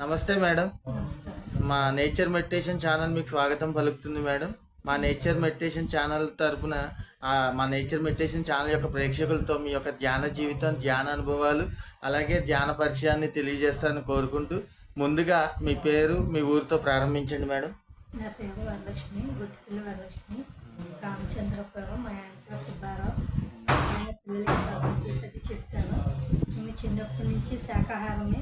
నమస్తే మేడం. మా nature meditation channel మీకు స్వాగతం పలుకుతుంది మేడం. మా నేచర్ మెడిటేషన్ ఛానల్ తరపున మా నేచర్ మెడిటేషన్ ఛానల్ యొక్క ప్రేక్షకులతో మీ యొక్క ధ్యాన జీవితం ధ్యాన అనుభవాలు అలాగే ధ్యాన పరిచయాన్ని తెలియజేస్తారని కోరుకుంటూ ముందుగా మీ పేరు మీ ఊరితో ప్రారంభించండి మేడం. నా పేరు వరలక్ష్మి గుట్టిపిల్లి వరలక్ష్మి రామచంద్రపురం మా యాంకర్ సుబ్బారావు. పిల్లలకి చెప్తాను మేము చిన్నప్పటి నుంచి శాకాహారమే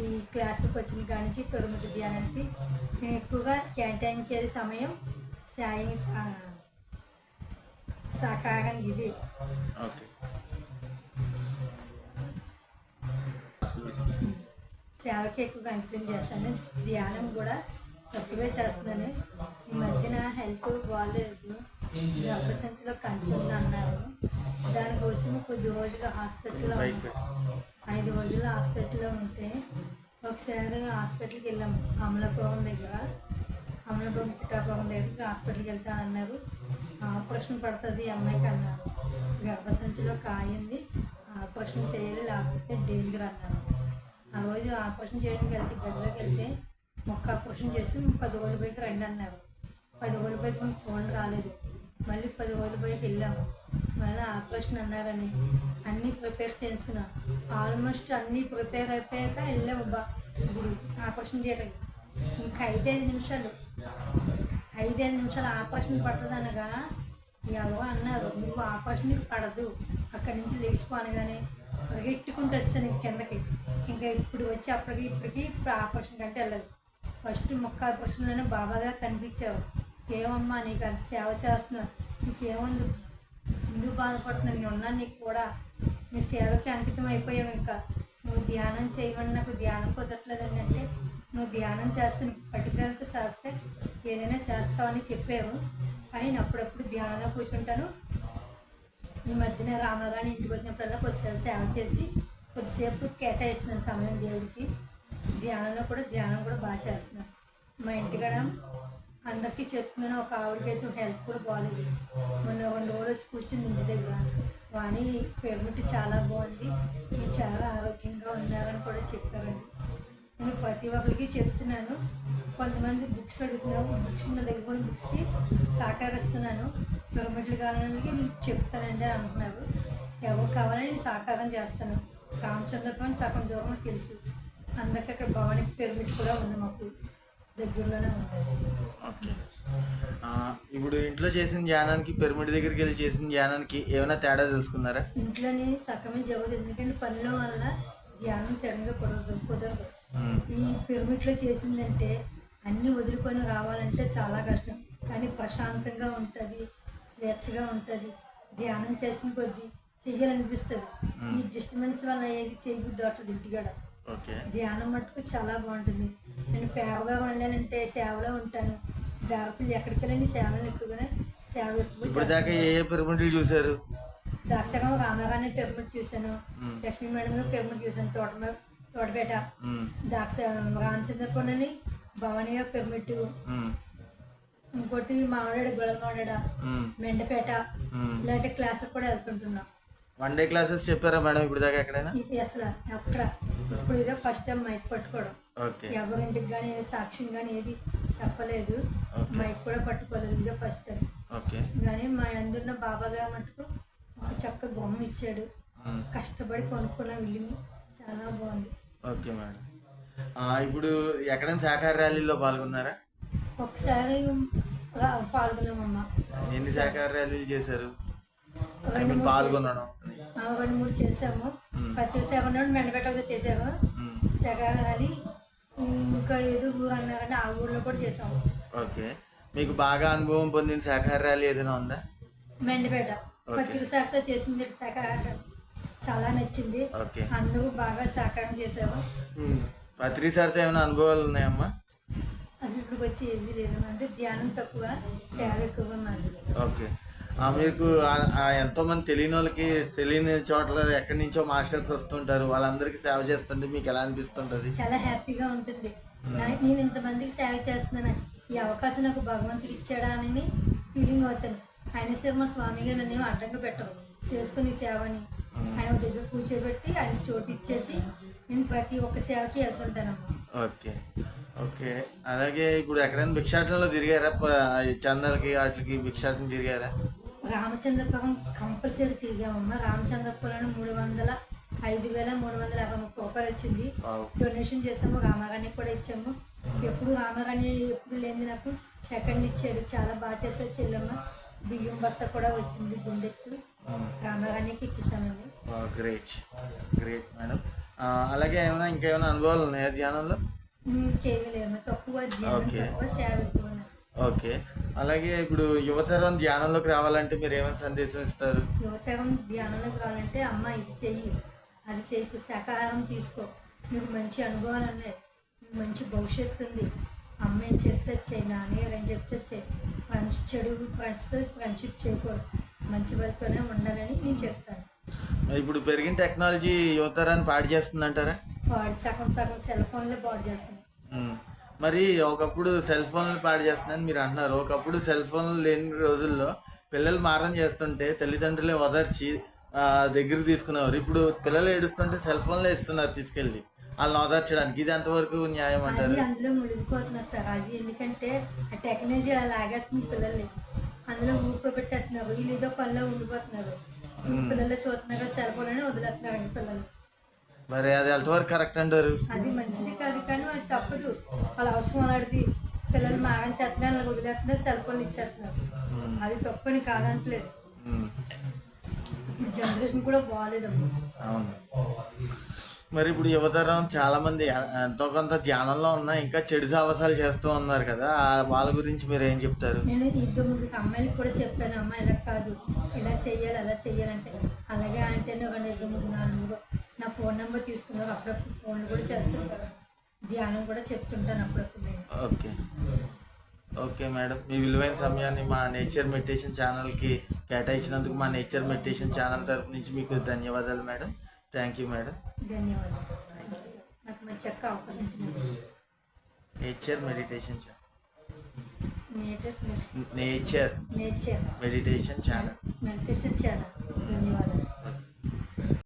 ఈ క్లాసులకు వచ్చిన కాడి నుంచి తొమ్మిది ధ్యానానికి నేను ఎక్కువగా కేటాయించేది సమయం సాయం సా- శాకాహారం ఇది. ఓకే. సేవకి ఎక్కువగా అంకితం చేస్తాను. ధ్యానం కూడా తక్కువే చేస్తున్నాను. ఈ మధ్యన హెల్త్ బాగాలేదు గర్భసంచిలో కంటుంది అన్నారు దానికోసం కొద్ది రోజులు హాస్పిటల్లో. ఐదు రోజులు హాస్పిటల్లో ఉంటే ఒకసారి హాస్పిటల్కి వెళ్ళాము అమలాపురం దగ్గర. అమలాపురం పిఠాపురం దగ్గరికి హాస్పిటల్కి వెళ్తానన్నారు ఆపరేషన్ పడుతుంది అమ్మాయికి అన్నారు. గర్భసంచిలో కాయింది. ఆపరేషన్ చేయాలి లేకపోతే డేంజర్ అన్నారు. ఆ రోజు ఆపరేషన్ చేయడానికి వెళ్తే గదిలోకి వెళ్తే మొక్క ఆపరేషన్ చేసి పది రోజుల పైకి రండి అన్నారు. పది రోజుల పైకి మనకు ఫోన్ రాలేదు. మళ్ళీ పది రోజుల పైకి వెళ్ళాము. మళ్ళీ ఆపరేషన్ అన్నారని. అన్నీ ప్రిపేర్ చేసుకున్నా ఆల్మోస్ట్ అన్నీ ప్రిపేర్ అయిపోయాక వెళ్ళాము బా. ఇప్పుడు ఆపరేషన్ చేయడానికి. ఇంకా ఐదైదు నిమిషాలు. ఐదైదు నిమిషాలు ఆపరేషన్ పడుతుంది అనగా ఎవరో అన్నారు నువ్వు ఆపరేషన్ పడదు. అక్కడి నుంచి లేచిపోనగానే పరిగెట్టుకుంటూ వచ్చాను కిందకి. ఇంకా ఇప్పుడు వచ్చి అప్పటికి ఇప్పటికి ఇప్పుడు ఆపరేషన్ కంటే వెళ్ళదు. ఫస్ట్ మొక్క ఆపరేషన్లోనే బాబాగా కనిపించావు ఏమమ్మా నీకు అంత సేవ చేస్తున్నావు నీకేముంది ఎందుకు బాధపడుతున్నావు? నేను ఉన్నా నీకు కూడా. నీ సేవకి అంకితం అయిపోయావు ఇంకా. నువ్వు ధ్యానం చేయమని నాకు ధ్యానం కుదరట్లేదని అంటే నువ్వు ధ్యానం చేస్తే పట్టుదలతో చేస్తే ఏదైనా చేస్తావని చెప్పావు. కానీ నేను అప్పుడప్పుడు ధ్యానంలో కూర్చుంటాను. ఈ మధ్యన రామగారి ఇంటికి వచ్చినప్పుడల్లా కొద్దిసేపు సేవ చేసి కొద్దిసేపు కేటాయిస్తున్నాను సమయం దేవుడికి. ధ్యానంలో కూడా ధ్యానం కూడా బాగా చేస్తున్నాను. మా ఇంటికాడ అందరికీ చెప్తున్నాను ఒక ఆవిడకైతే హెల్త్ కూడా బాగాలేదు మొన్న రెండు రోజులు వచ్చి కూర్చుంది ఇంటి దగ్గర. వాణి పేరుమిట్టి చాలా బాగుంది. మీరు చాలా ఆరోగ్యంగా ఉన్నారని కూడా చెప్పారండి. నేను ప్రతి ఒక్కరికి చెప్తున్నాను కొంతమంది బుక్స్ అడుగుతున్నావు బుక్స్ ఉన్న దగ్గర కూడా బుక్స్కి సహకరిస్తున్నాను. పిరమిడ్లు కావాలని మీకు చెప్తానండి అని అంటున్నారు. ఎవరు కావాలని నేను సహకారం చేస్తాను. రామచంద్రపురం సగం దూరం తెలుసు. అందరికీ అక్కడ భవానీ పిరమిడ్ కూడా ఉంది మాకు. దగ్గరలోనే ఓకే. ఇప్పుడు ఇంట్లో చేసిన ధ్యానానికి పిరమిడ్ దగ్గరికి వెళ్ళి చేసిన ధ్యానానికి ఏమైనా తేడా తెలుసుకున్నారా? ఇంట్లోని సగమే జరుగుతుంది ఎందుకంటే పనుల వల్ల ధ్యానం సరిగ్గా కుదరదు కుదరదు. ఈ పిరమిడ్లో చేసిందంటే అన్నీ వదులుకొని రావాలంటే చాలా కష్టం. కానీ ప్రశాంతంగా ఉంటుంది స్వేచ్ఛగా ఉంటుంది. ధ్యానం చేసిన కొద్దీ చెయ్యాలనిపిస్తుంది. ఈ డిస్టర్బెన్స్ వల్ల ఏది చేయబుద్ధి అవుతుంది ఇంటికాడ. ఓకే. ధ్యానం మటుకు చాలా బాగుంటుంది. నేను పేవగా వండానంటే సేవలో ఉంటాను. దాపిల్లి ఎక్కడికి వెళ్ళండి సేవలు ఎక్కువగానే సేవ ఎక్కువ ఇప్పుడు దాకా ఏ పిరమిడ్లు చూశారు? దాక్షరం రామగారిని పిరమిడ్ చూశాను. లక్ష్మీ మేడం గారు పిరమిడ్ చూశాను. తోట తోటపేట. దాక్ష రామచంద్రపురని భవానీ గారు పిరమిడ్ ఇంకోటి మామిడాడ గొడవమాడాడ ఉమ్, మెండపేట. ఇలాంటి క్లాసులకు కూడా వెళ్తుంటున్నాం. వన్ డే క్లాసెస్ చెప్పారా మేడం ఇప్పుడు దాకా ఎక్కడైనా? అక్కడ ఇప్పుడు ఇదే ఫస్ట్ టైం మైక్ పట్టుకోవడం. ఎవరింటికి కానీ సాక్ష్యం కానీ ఏది చెప్పలేదు. మైక్ కూడా పట్టుకోలేదు. ఇదే ఫస్ట్ టైం కానీ మా అందున్న బాబా గారు మటుకు ఒక చక్క బొమ్మ ఇచ్చాడు. కష్టపడి కొనుక్కున్న ఇల్లుని చాలా బాగుంది. Okay madam. ఇప్పుడు ఎక్కడైనా శాఖాహార ర్యాలీలో పాల్గొన్నారా? ఒకసారి పాల్గొన్నామమ్మా. ఎన్ని శాఖాహార ర్యాలీలు చేశారు? పాల్గొనడం. రెండు మూడు చేసాము. ప్రతి సేవ మెండబెట్టగా చేసాము. ఉమ్, శాఖాహారి ఇంకా ఊరు అన్నారని ఆ ఊర్లో కూడా చేసాము. ఓకే. మీకు బాగా అనుభవం పొందిన శాఖాహార ర్యాలీ ఏదైనా ఉందా? మెండపేట. పత్రిక శాఖలో చేసింది శాఖాహారం చాలా నచ్చింది. అందరూ బాగా సహకారం చేశారు పత్రి సార్తో ఏమైనా అనుభవాలు ఉన్నాయమ్మా? అసలు ఇప్పుడు వచ్చి ఏది లేదు. అంటే ధ్యానం తక్కువ సేవ ఎక్కువ ఉన్నది. ఓకే. మీకు ఆ- ఆ ఎంతో మంది తెలియని వాళ్ళకి తెలియని చోట్ల ఎక్కడి నుంచో మాస్టర్స్ వస్తుంటారు. వాళ్ళందరికీ సేవ చేస్తుంటే మీకు ఎలా అనిపిస్తుంటది? చాలా హ్యాపీగా ఉంటుంది. నేను ఇంతమందికి సేవ చేస్తున్నాను. ఈ అవకాశం నాకు భగవంతుడు ఇచ్చాడా అని ఫీలింగ్ అవుతాను ఆయన సేవ మా స్వామి గారు నన్ను అడ్డంగా పెట్టరు. చేసుకుని సేవని ఆయన ఒక దగ్గర కూర్చోబెట్టి ఆయన చోటు ఇచ్చేసి నేను ప్రతి ఒక్క సేవకి వెళ్తుంటానమ్మా ఓకే. ఓకే. అలాగే ఇప్పుడు ఎక్కడైనా భిక్షాటనలో తిరిగారా? చందాలకి వాటికి భిక్షాటన తిరిగారా? రామచంద్రపురం కంపల్సరీ తిరిగామమ్మ. రామచంద్రపురం మూడు వందల ఐదు వేల మూడు వందల యాభై ముప్పై రూపాయలు వచ్చింది. డొనేషన్ చేసాము రామారాణికి కూడా ఇచ్చాము. ఎప్పుడు రామారాణి ఎప్పుడు లేని నాకు సెకండ్ ఇచ్చాడు. చాలా బాగా చేశాడు చెల్లెమ్మ. బియ్యం బస్తా కూడా వచ్చింది గుండెత్తు. రామారాణికి ఇచ్చేసామండి గ్రేట్ గ్రేట్ మేడం అలాగే ఏమైనా ఇంకేమైనా అనుభవాలు ఉన్నాయా ధ్యానంలో? ఇంకేమీ లేదు తక్కువ ధ్యానం ఓకే. తక్కువ సేవ ఎక్కువ ఓకే. అలాగే ఇప్పుడు యువతరం ధ్యానంలోకి రావాలంటే మీరు ఏమైనా సందేశం ఇస్తారు? యువతరం ధ్యానంలో కావాలంటే అమ్మ ఇది చెయ్యి. అది చేయకు శాకాహారం తీసుకో. నీకు మంచి అనుభవాలు ఉన్నాయి. నీకు మంచి భవిష్యత్తు ఉంది. అమ్మ ఏం చెప్తే చెయ్యి. నాన్నగారు ఏం చెప్తే చెయ్యి. మంచి చెడు ఫ్రెండ్స్తో ఫ్రెండ్షిప్ చేయకూడదు. మంచి వాళ్ళతోనే ఉండాలని నేను చెప్తాను. ఇప్పుడు పెరిగిన టెక్నాలజీ యువతరాన్ని పాడు చేస్తుందంటారా? వాడు సగం సగం సెల్ ఫోన్లో బాడు చేస్తాను ఉమ్. మరి ఒకప్పుడు సెల్ ఫోన్లు పాడు చేస్తున్నారని మీరు అంటున్నారు. ఒకప్పుడు సెల్ ఫోన్లు లేని రోజుల్లో పిల్లలు మారం చేస్తుంటే తల్లిదండ్రులే వదర్చి దగ్గర తీసుకునేవారు. ఇప్పుడు పిల్లలు ఏడుస్తుంటే సెల్ ఫోన్లో ఇస్తున్నారు తీసుకెళ్ళి వాళ్ళని ఓదార్చడానికి ఇది ఎంతవరకు న్యాయం అంటారు? అందులో మునిగిపోతున్నారు సార్. అది ఎందుకంటే టెక్నాలజీ అలా లాగేస్తుంది పిల్లల్ని. అందులో ఊరుకోబెట్టేస్తున్నారు. వీళ్ళు ఏదో పనిలో ఉండిపోతున్నారు. పిల్లలు చూస్తున్నారు. సెల్ ఫోన్ అని వదిలేస్తున్నారు పిల్లలు మరి అది ఎంతవరకు కరెక్ట్ అంటారు. అది మంచిది కాదు కానీ అది తప్పదు. వాళ్ళ అవసరం అలాంటిది పిల్లలు మారం చేస్తున్నారు వాళ్ళకి వదిలేస్తున్నారు సెల్ ఫోన్లు ఇచ్చేస్తున్నారు. అది తప్పని కాదంటలేదు. ఇప్పుడు జనరేషన్ కూడా బాగాలేదమ్మా అవును. మరి ఇప్పుడు యువతరం చాలా మంది ఎంతో కొంత ధ్యానంలో ఉన్నా ఇంకా చెడు సాహసాలు చేస్తూ ఉన్నారు కదా. ఆ వాళ్ళ గురించి మీరు ఏం చెప్తారు? నేను ఇద్దరు ముగ్గురు అమ్మాయిలకు కూడా చెప్పాను అమ్మ ఇలా కాదు ఇలా చెయ్యాలి అలా చెయ్యాలంటే. అలాగే అంటే ఇద్దరు ముగ్గురు నాలుగు నా ఫోన్ నెంబర్ తీసుకున్నారు. అప్పుడప్పుడు ఫోన్లు కూడా చేస్తుంటారు. ధ్యానం కూడా చెప్తుంటాను అప్పుడప్పుడు నేను. ఓకే. Okay madam. మీ విలువైన సమయాన్ని మా నేచర్ మెడిటేషన్ ఛానల్కి కేటాయించినందుకు మా నేచర్ మెడిటేషన్ ఛానల్ తరపు నుంచి మీకు ధన్యవాదాలు మేడం. Thank you madam. ధన్యవాదాలు. నాకు మంచి చక్క అవకాశం ఇచ్చినందుకు. Nature meditation channel nature nature meditation channel. Meditation చాలా ధన్యవాదాలు.